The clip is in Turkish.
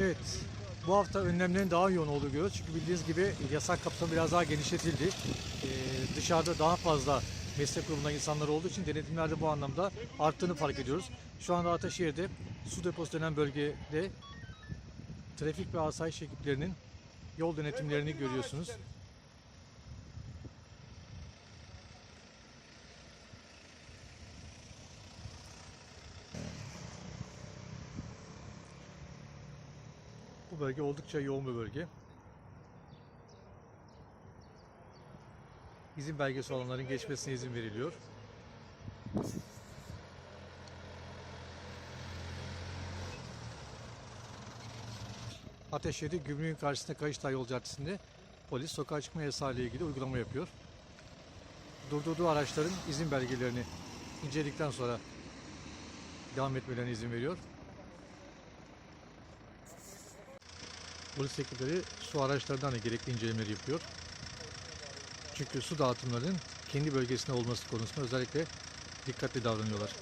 Evet, bu hafta önlemlerin daha yoğun olduğu görüyoruz. Çünkü bildiğiniz gibi yasak kapsamı biraz daha genişletildi. Ee, dışarıda daha fazla meslek grubundan insanlar olduğu için denetimler de bu anlamda arttığını fark ediyoruz. Şu anda Ataşehir'de su deposu denen bölgede trafik ve asayiş ekiplerinin yol denetimlerini görüyorsunuz. Bölge oldukça yoğun bir bölge. İzin belgesi olanların geçmesine izin veriliyor. Ateşehir'de gümrüğün karşısında Kayıştay Yol Caddesi'nde polis sokağa çıkma yasağı ile ilgili uygulama yapıyor. Durdurduğu araçların izin belgelerini inceledikten sonra devam etmelerine izin veriyor. Polis ekipleri su araçlarından da gerekli incelemeleri yapıyor. Çünkü su dağıtımlarının kendi bölgesinde olması konusunda özellikle dikkatli davranıyorlar.